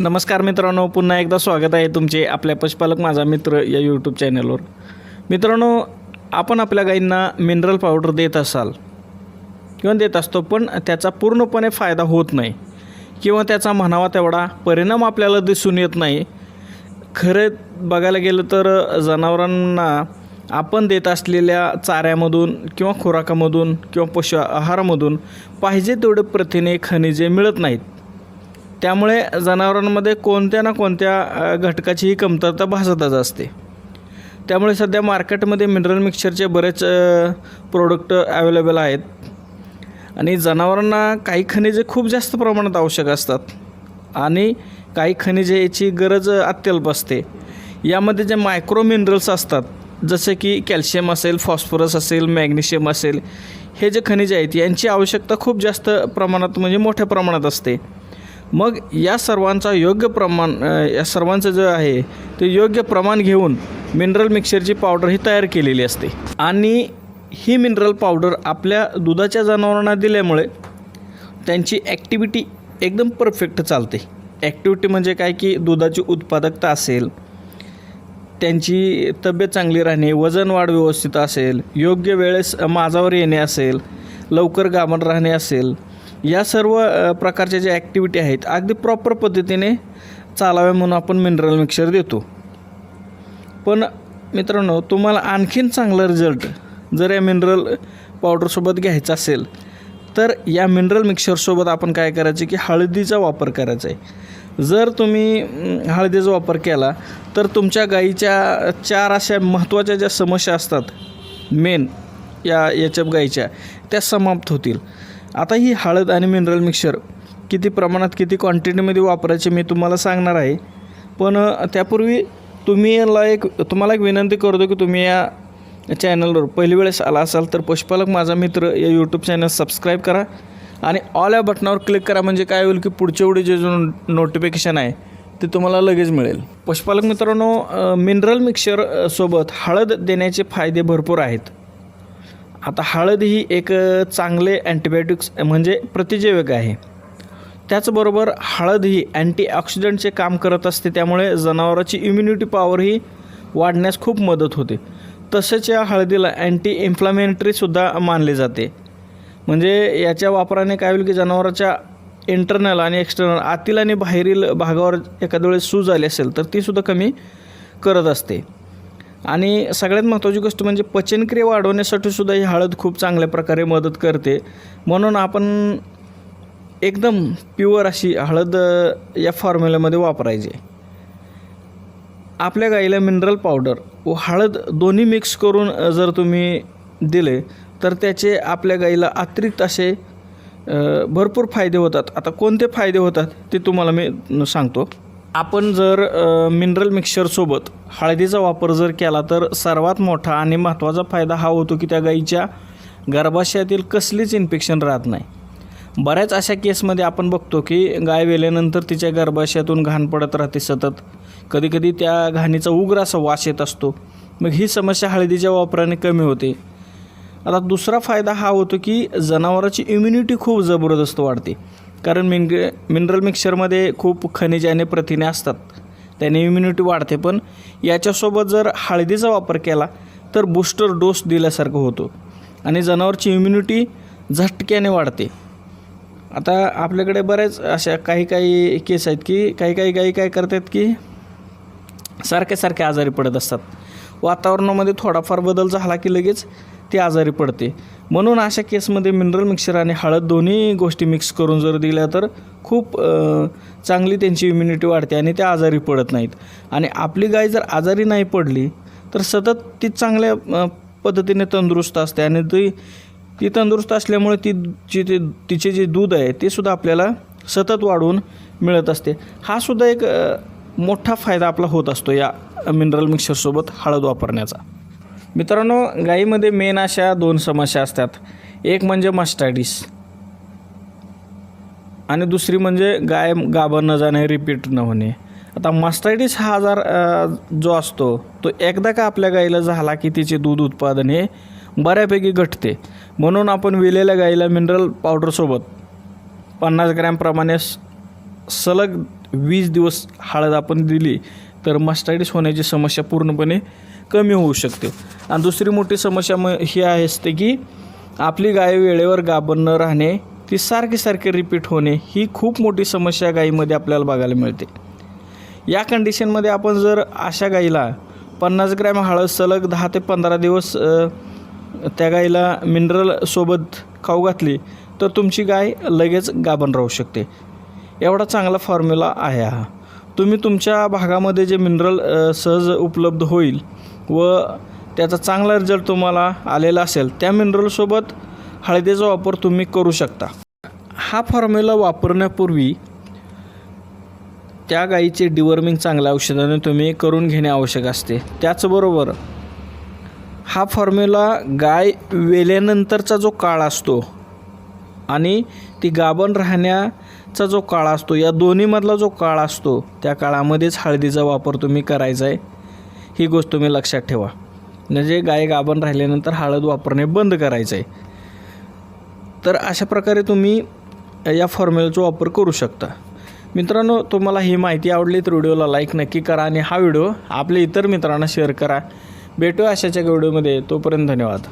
नमस्कार मित्रांनो पुन्हा एकदा स्वागत आहे तुमचे आपल्या पशुपालक माझा मित्र या यूट्यूब चॅनलवर मित्रांनो आपण आपल्या गाईंना मिनरल पावडर देत असाल किंवा देत असतो पण त्याचा पूर्णपणे फायदा होत नाही किंवा त्याचा म्हणावा तेवढा परिणाम आपल्याला दिसून येत नाही. खरं बघायला गेलं तर जनावरांना आपण देत असलेल्या चाऱ्यामधून किंवा खुराकामधून किंवा पशु आहारामधून पाहिजे तेवढे प्रथिने खनिजे मिळत नाहीत. त्यामुळे जनावरांमध्ये कोणत्या ना कोणत्या घटकाची ही कमतरता भासतच असते. त्यामुळे सध्या मार्केटमध्ये मिनरल मिक्सरचे बरेच प्रोडक्ट अवेलेबल आहेत. आणि जनावरांना काही खनिजे खूप जास्त प्रमाणात आवश्यक असतात. आणि काही खनिजे याची गरज अत्यल्प असते. यामध्ये जे मायक्रो मिनरल्स असतात जसे की कॅल्शियम असेल फॉस्फरस असेल मॅग्नेशियम असेल हे जे खनिजे आहेत यांची आवश्यकता खूप जास्त प्रमाणात म्हणजे मोठ्या प्रमाणात असते. मग या सर्वांचा योग्य प्रमाण या सर्वांचं जे आहे ते योग्य प्रमाण घेऊन मिनरल मिक्सरची पावडर ही तयार केलेली असते. आणि ही मिनरल पावडर आपल्या दुधाच्या जनावरांना दिल्यामुळे त्यांची ॲक्टिव्हिटी एकदम परफेक्ट चालते. ॲक्टिव्हिटी म्हणजे काय की दुधाची उत्पादकता असेल त्यांची तब्येत चांगली राहणे वजन वाढ व्यवस्थित असेल योग्य वेळेस माझावर येणे असेल लवकर गाभण राहणे असेल या सर्व प्रकारच्या ज्या ॲक्टिव्हिटी आहेत अगदी प्रॉपर पद्धतीने चालाव्या म्हणून आपण मिनरल मिक्सर देतो. पण मित्रांनो तुम्हाला आणखीन चांगला रिझल्ट जर या मिनरल पावडरसोबत घ्यायचा असेल तर या मिनरल मिक्सरसोबत आपण काय करायचं की हळदीचा वापर करायचा आहे. जर तुम्ही हळदीचा वापर केला तर तुमच्या गाईच्या चार अशा महत्त्वाच्या ज्या समस्या असतात मेन या याच्या गाईच्या त्या समाप्त होतील. आता ही हळद आणि मिनरल मिक्सर किती प्रमाणात किती क्वांटिटीमध्ये वापरायचे मी तुम्हाला सांगणार आहे. पण त्यापूर्वी तुम्ही याला एक तुम्हाला एक विनंती करतो की तुम्ही या चॅनलवर पहिली वेळेस आला असाल तर पशुपालक माझा मित्र या यूट्यूब चॅनल सबस्क्राईब करा आणि ऑल या बटनावर क्लिक करा म्हणजे काय होईल की पुढच्या वेळी जो नोटिफिकेशन आहे ते तुम्हाला लगेच मिळेल. पशुपालक मित्रांनो मिनरल मिक्सर सोबत हळद देण्याचे फायदे भरपूर आहेत. आता हळद ही एक चांगले अँटीबायोटिक्स म्हणजे प्रतिजैविक आहे. त्याचबरोबर हळद ही अँटीऑक्सिडंटचे काम करत असते त्यामुळे जनावराची इम्युनिटी पॉवर ही वाढण्यास खूप मदत होते. तसेच या हळदीला अँटी इन्फ्लामेंटरीसुद्धा मानले जाते. म्हणजे याच्या वापराने काय होईल की जनावराच्या इंटरनल आणि एक्सटर्नल आतील आणि बाहेरील भागावर एखाद्या वेळेस सूज आली असेल तर तीसुद्धा कमी करत असते. आणि सगळ्यात महत्त्वाची गोष्ट म्हणजे पचनक्रिया वाढवण्यासाठी सुद्धा ही हळद खूप चांगल्या प्रकारे मदत करते. म्हणून आपण एकदम प्युअर अशी हळद या फॉर्म्युल्यामध्ये वापरायची. आपल्या गाईला मिनरल पावडर व हळद दोन्ही मिक्स करून जर तुम्ही दिले तर त्याचे आपल्या गाईला अतिरिक्त असे भरपूर फायदे होतात. आता कोणते फायदे होतात ते तुम्हाला मी सांगतो. आपण जर मिनरल मिक्सरसोबत हळदीचा वापर जर केला तर सर्वात मोठा आणि महत्त्वाचा फायदा हा होतो की त्या गाईच्या गर्भाशयातील कसलीच इन्फेक्शन राहत नाही. बऱ्याच अशा केसमध्ये आपण बघतो की गाय वेल्यानंतर तिच्या गर्भाशयातून घाण पडत राहते सतत. कधीकधी त्या घाणीचा उग्र असा वास येत असतो. मग ही समस्या हळदीच्या वापराने कमी होते. आता दुसरा फायदा हा होतो की जनावराची इम्युनिटी खूप जबरदस्त वाढते. कारण मिन मिनरल मिक्सरमध्ये खूप खनिज आणि प्रथिने असतात. त्याने इम्युनिटी वाढते पण याच्यासोबत जर हळदीचा वापर केला तर बूस्टर डोस दिल्यासारखं होतो. आणि जनावरची इम्युनिटी झटक्याने वाढते. आता आपल्याकडे बऱ्याच अशा काही काही केस आहेत की काही काही गाई काय करतात की सारखे सारखे आजारी पडत असतात. वातावरणामध्ये थोडाफार बदल झाला की लगेच ती आजारी पडते. म्हणून अशा केसमध्ये मिनरल मिक्सर आणि हळद दोन्ही गोष्टी मिक्स करून जर दिल्या तर खूप चांगली त्यांची इम्युनिटी वाढते आणि त्या आजारी पडत नाहीत. आणि आपली गाय जर आजारी नाही पडली तर सतत ती चांगल्या पद्धतीने तंदुरुस्त असते आणि ती ती तंदुरुस्त असल्यामुळे ती जी ते तिचे जे दूध आहे ते सुद्धा आपल्याला सतत वाढवून मिळत असते. हा सुद्धा एक मोठा फायदा आपला होत असतो या मिनरल मिक्सरसोबत हळद वापरण्याचा. मित्रांनो गाईमध्ये मेन अशा दोन समस्या असतात. एक म्हणजे मस्टायटिस आणि दुसरी म्हणजे गाय गाभण न जाणे रिपीट न होणे. आता मास्टायटिस हा आजार जो असतो तो एकदा का आपल्या गाईला झाला की तिचे दूध उत्पादन हे बऱ्यापैकी घटते. म्हणून आपण विलेल्या गाईला मिनरल पावडरसोबत पन्नास ग्रॅमप्रमाणे स- सलग वीस दिवस हळद आपण दिली तर मस्टायटिस होण्याची समस्या पूर्णपणे कमी होऊ शकते. आणि दुसरी मोठी समस्या म ही आहे असते की आपली गाय वेळेवर गाभण न राहणे ती सारखी सारखी रिपीट होणे ही खूप मोठी समस्या गायीमध्ये आपल्याला बघायला मिळते. या कंडिशनमध्ये आपण जर अशा गाईला पन्नास ग्रॅम हळद सलग दहा ते पंधरा दिवस त्या गाईला मिनरल सोबत खाऊ घातली तर तुमची गाय लगेच गाभण राहू शकते. एवढा चांगला फॉर्म्युला आहे हा. तुम्ही तुमच्या भागामध्ये जे मिनरल सहज उपलब्ध होईल व त्याचा चांगला रिझल्ट तुम्हाला आलेला असेल त्या मिनरलसोबत हळदीचा वापर तुम्ही करू शकता. हा फॉर्म्युला वापरण्यापूर्वी त्या गाईचे डिवर्मिंग चांगल्या औषधाने तुम्ही करून घेणे आवश्यक असते. त्याचबरोबर हा फॉर्म्युला गाय वेल्यानंतरचा जो काळ असतो आणि ती गाभण राहण्याचा जो काळ असतो या दोन्हीमधला जो काळ असतो त्या काळामध्येच हळदीचा वापर तुम्ही करायचा आहे. ही गोष्ट तुम्ही लक्षात ठेवा. म्हणजे गाय गाभण राहिल्यानंतर हळद वापरणे बंद करायचं आहे तर अशा प्रकारे तुम्ही या फॉर्म्युलाचा वापर करू शकता. मित्रांनो तुम्हाला ही माहिती आवडली तर व्हिडिओला लाईक नक्की करा आणि हा व्हिडिओ आपल्या इतर मित्रांना शेअर करा. भेटूया अशाच्या व्हिडिओमध्ये तोपर्यंत धन्यवाद.